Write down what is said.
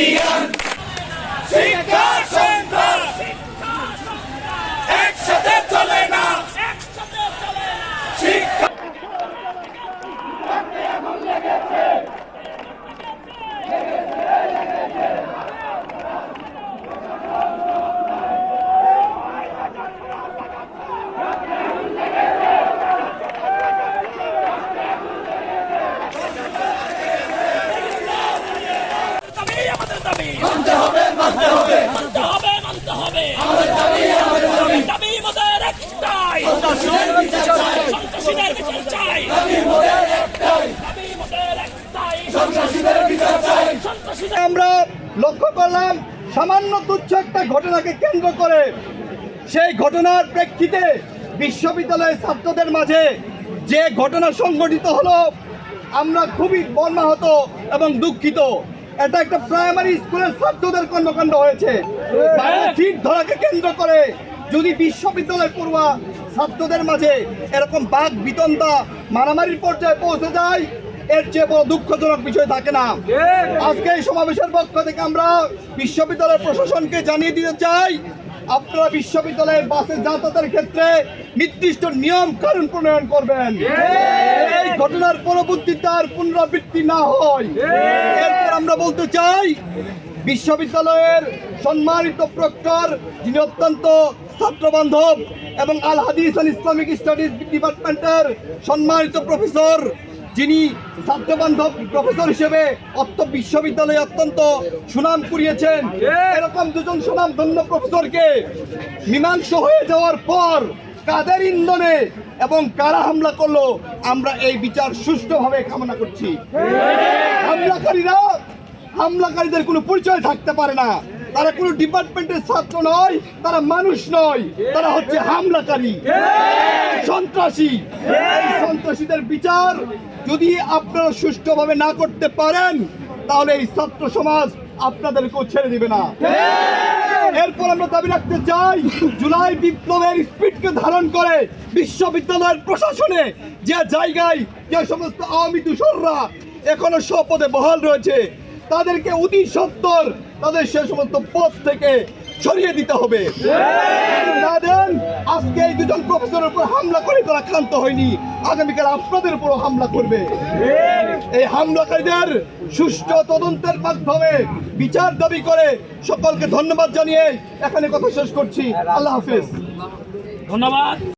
Indian. মানতে হবে মানতে হবে। মানতে হবে মানতে হবে। দাবি মোদের একটাই। সন্ত্রাসীদের বিচার চাই। দাবি মোদের একটাই। সন্ত্রাসীদের আমরা লক্ষ্য করলাম সামান্য তুচ্ছ একটা ঘটনাকে কেন্দ্র করে সেই ঘটনার প্রেক্ষিতে বিশ্ববিদ্যালয়ের ছাত্রদের মাঝে যে ঘটনা সংঘটিত হলো আমরা খুবই মর্মাহত এবং দুঃখিত। এটা একটা প্রাইমারি স্কুলের ছাত্রদের কর্মকাণ্ড হয়েছে। সিট ধরাকে কেন্দ্র করে যদি বিশ্ববিদ্যালয় পড়ুয়া ছাত্রদের মাঝে এরকম বাঘ বিতন্দা মারামারির পর্যায়ে পৌঁছে যায় এর চেয়ে বড় দুঃখজনক বিষয় থাকে না। আজকে এই সমাবেশের পক্ষ থেকে আমরা বিশ্ববিদ্যালয়ের প্রশাসনকে জানিয়ে দিতে চাই আপনারা বিশ্ববিদ্যালয়ের বাসে যাতায়াতের ক্ষেত্রে নির্দিষ্ট নিয়ম কানুন প্রণয়ন করবেন। এই ঘটনার পরবর্তীতে আর পুনরাবৃত্তি না হয়। এরপর আমরা বলতে চাই বিশ্ববিদ্যালয়ের সম্মানিত প্রক্টর যিনি অত্যন্ত ছাত্র বান্ধব এবং আল হাদিস অ্যান্ড ইসলামিক স্টাডিজ ডিপার্টমেন্টের সম্মানিত প্রফেসর যিনি ছাত্র বান্ধব প্রফেসর হিসেবে অত্য বিশ্ববিদ্যালয়ে অত্যন্ত সুনাম কুড়িয়েছেন। এরকম দুজন সুনাম ধন্য প্রফেসরকে মীমাংস হয়ে যাওয়ার পর কাদের ইন্ধনে এবং কারা হামলা করল আমরা এই বিচার সুষ্ঠুভাবে কামনা করছি। হামলাকারীরা হামলাকারীদের কোনো পরিচয় থাকতে পারে না। তারা কোনো ডিপার্টমেন্টের ছাত্র নয়, তারা মানুষ নয়। তারা হচ্ছে হামলাকারী। সন্ত্রাসী। সন্ত্রাসীদের বিচার যদি আপনারা সুষ্ঠুভাবে না করতে পারেন, তাহলে এই ছাত্র সমাজ আপনাদেরকেও ছেড়ে দিবে না। এরপর আমরা দাবি রাখতে চাই, জুলাই বিপ্লবের স্পিডকে ধারণ করে বিশ্ববিদ্যালয়ের প্রশাসনে যে জায়গায় যে সমস্ত আওয়ামী দূষররা এখনও স্বপদে বহাল রয়েছে তাদেরকে অতি সত্তর তাদের সে সমস্ত পথ থেকে সরিয়ে দিতে হবে। দেন, আজকে এই দুজন প্রফেসরের উপর হামলা করে তারা ক্ষান্ত হয়নি। আগামীকাল আপনাদের উপর হামলা করবে। এই হামলাকারীদের সুষ্ঠু তদন্তের মাধ্যমে বিচার দাবি করে সকলকে ধন্যবাদ জানিয়ে এখানে কথা শেষ করছি। আল্লাহ হাফিজ। ধন্যবাদ।